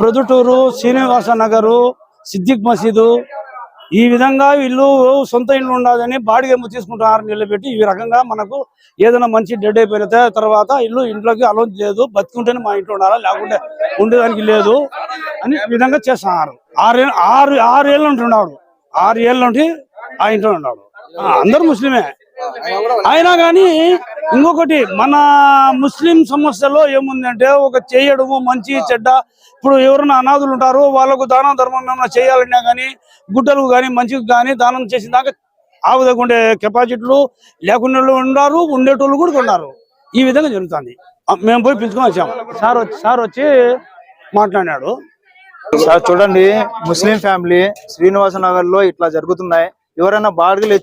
ప్రొద్దుటూరు శ్రీనివాస నగరు సిద్దిక్ మసీదు ఈ విధంగా వీళ్ళు సొంత ఇల్లు ఉండదని బాడిగ ఆరు తీసుకుంటున్నారు నిలబెట్టి ఈ రకంగా మనకు ఏదైనా మంచి డెడ్ అయిపోయిన తర్వాత ఇల్లు ఇంట్లోకి అలౌన్స్ లేదు బతుకుంటేనే మా ఇంట్లో ఉండాలా లేకుంటే ఉండేదానికి లేదు అని విధంగా చేస్తున్నారు. ఆరు ఆరు ఆరు ఏళ్ళ నుండి ఆరు ఏళ్ళ నుండి ఆ ఇంట్లో ఉన్నాడు అందరు ముస్లిమే. అయినా కానీ ఇంకొకటి మన ముస్లిం సమస్యలో ఏముందంటే ఒక చేయడము మంచి చెడ్డ. ఇప్పుడు ఎవరైనా అనాథులు ఉంటారు వాళ్ళకు దానం ధర్మం ఏమైనా చేయాలన్నా కానీ గుడ్డలకు కానీ మంచికి కానీ దానం చేసిన దాకా ఆ విధంగా ఉండే కెపాసిటీలు లేకుండా ఉన్నారు ఉండేటోళ్ళు కూడా ఉన్నారు. ఈ విధంగా జరుగుతుంది. మేము పోయి పిలుచుకొని వచ్చాము. సార్ వచ్చి సార్ వచ్చి మాట్లాడినాడు. సార్ చూడండి ముస్లిం ఫ్యామిలీ శ్రీనివాస నగర్లో ఇట్లా జరుగుతున్నాయి. ఎవరైనా బాడుగులు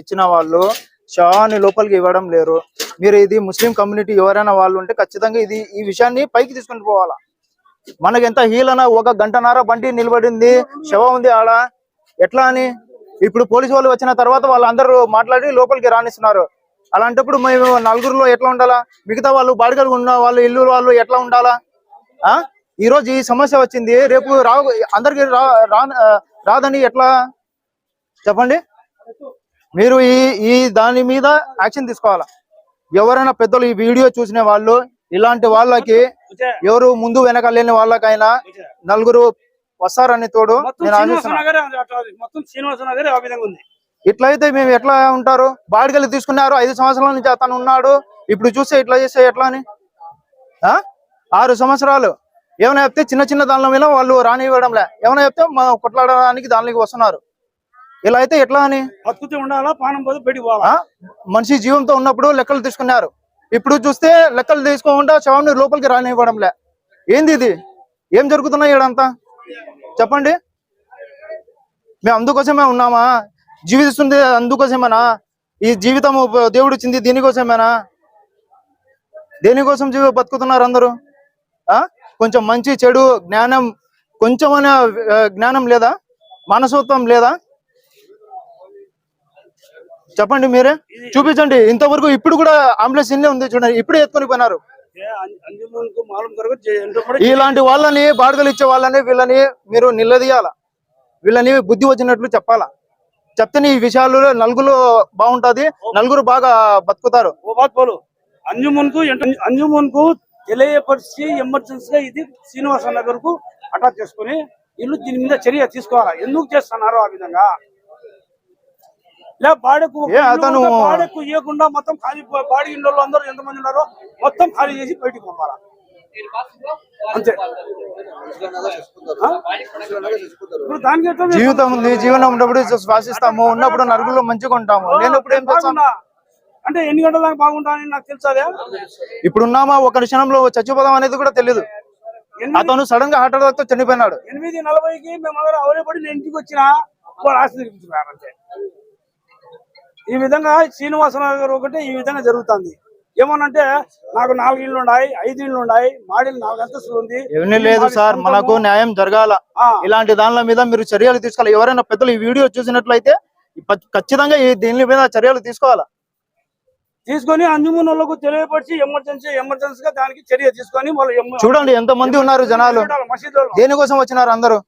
ఇచ్చిన వాళ్ళు షాని లోపలికి ఇవ్వడం లేరు. మీరు ఇది ముస్లిం కమ్యూనిటీ ఎవరైనా వాళ్ళు ఉంటే ఖచ్చితంగా ఇది ఈ విషయాన్ని పైకి తీసుకొని పోవాలా? మనకి ఎంత హీలన? ఒక గంటన్నర బండి నిలబడింది శవ ఉంది ఆడ. ఎట్లా అని? ఇప్పుడు పోలీసు వాళ్ళు వచ్చిన తర్వాత వాళ్ళందరూ మాట్లాడి లోపలికి రానిస్తున్నారు. అలాంటప్పుడు మేము నలుగురిలో ఎట్లా ఉండాలా? మిగతా వాళ్ళు బాడిగలు ఉన్న వాళ్ళు ఇల్లు వాళ్ళు ఎట్లా ఉండాలా? ఆ? ఈ రోజు ఈ సమస్య వచ్చింది. రేపు రా అందరికి రా- రాదని ఎట్లా? చెప్పండి. మీరు ఈ ఈ దాని మీద యాక్షన్ తీసుకోవాలా? ఎవరైనా పెద్దలు ఈ వీడియో చూసిన వాళ్ళు ఇలాంటి వాళ్ళకి ఎవరు ముందు వెనక లేని వాళ్ళకైనా నలుగురు వస్తారని తోడు నేను ఇట్లయితే మేము ఎట్లా ఉంటారు? బాడిగలు తీసుకున్నారు ఐదు సంవత్సరాల నుంచి అతను ఉన్నాడు. ఇప్పుడు చూస్తే ఇట్లా చేస్తే ఎట్లా అని? ఆ? ఆరు సంవత్సరాలు. ఏమైనా చెప్తే చిన్న చిన్న దానిలో మీద వాళ్ళు రానివ్వడంలే. ఏమైనా చెప్తే మా కొట్లాడడానికి దానికి వస్తున్నారు. ఇలా అయితే ఎట్లా అని? బతుకుతే ఉండాలా పానం పోతే బయటికి పోవాలా? మనిషి జీవంతో ఉన్నప్పుడు లెక్కలు తీసుకున్నారు. ఇప్పుడు చూస్తే లెక్కలు తీసుకోకుండా శవాన్ని లోపలికి రానివ్వడంలే. ఏంది ఇది? ఏం జరుగుతున్నాయి ఈడంతా? చెప్పండి. మేము అందుకోసమే ఉన్నామా? జీవిస్తుంది అందుకోసమేనా? ఈ జీవితం దేవుడు ఇచ్చింది దీనికోసమేనా? దేనికోసం జీవి బతుకుతున్నారు అందరూ? ఆ? కొంచెం మంచి చెడు జ్ఞానం కొంచెమైనా ఆ, జ్ఞానం లేదా? మనసత్వం లేదా? చెప్పండి మీరే. చూపించండి. ఇంతవరకు ఇప్పుడు కూడా అంబులెన్స్ ఇన్నే ఉంది చూడండి. ఇప్పుడే ఎత్తుకొని పోయినారు. ఇలాంటి వాళ్ళని బాడుగలు ఇచ్చే వాళ్ళని వీళ్ళని మీరు నిలదీయాల? వీళ్ళని బుద్ధి వచ్చినట్లు చెప్పాలా? చెప్తేనే ఈ విషయాలు నలుగురు బాగుంటది నలుగురు బాగా బతుకుతారు. పోలు. అంజుమన్కు ఎంట- అంజుమన్కు తెలియపరిచి ఎమర్జెన్సీగా ఇది శ్రీనివాస నగర్కు అటాక్ చేసుకుని ఇల్లు దీని మీద చర్య తీసుకోవాలా? ఎందుకు చేస్తున్నారు ఆ విధంగా? లే బాడకు అతను- బాడకు ఇవ్వకుండా మొత్తం ఖాళీ బాడీ ఇంట్లో అందరూ ఎంతమంది ఉన్నారో మొత్తం ఖాళీ చేసి బయటికి పంపాలా? అంతే. జీవితం ఉంది జీవనం ఉన్నప్పుడు శ్వాసిస్తాము ఉన్నప్పుడు నలుగురు మంచిగా ఉంటాము. లేనప్పుడు ఏం చేస్తాం బాగుందా? అంటే ఎన్ని గంటల దాకా బాగుంటా అని నాకు తెలుసాదే? ఇప్పుడు ఉన్నామా ఒక క్షణంలో చచ్చిపోదాం అనేది కూడా తెలియదు అతను సడన్గా హార్ట్ అటాక్తో చనిపోయినాడు. ఎనిమిది నలభైకి మేము అందరం అవలేపడి నేను ఇంటికి వచ్చిన వాడు ఆశీర్వదించున్నారంటే ఈ విధంగా శ్రీనివాసరావు గారు ఒకటి ఈ విధంగా జరుగుతుంది. ఏమనంటే నాకు నాలుగు ఇళ్ళు ఉన్నాయి ఐదు ఇళ్ళు ఉన్నాయి మాడిలు నాలుగు అంతస్తులు ఉంది. ఏమీ లేదు సార్ మనకు న్యాయం జరగాల. ఇలాంటి దానిల మీద మీరు చర్యలు తీసుకోవాలి. ఎవరైనా పెద్దలు ఈ వీడియో చూసినట్లయితే ఖచ్చితంగా ఈ దీని మీద చర్యలు తీసుకోవాలా? తీసుకొని అంజుమన్ వాళ్ళకు తెలియపరిచి ఎమర్జెన్సీ ఎమర్జెన్సీగా దానికి చర్య తీసుకొని వాళ్ళు చూడండి ఎంత మంది ఉన్నారు జనాలు. దేనికోసం వచ్చినారు అందరూ?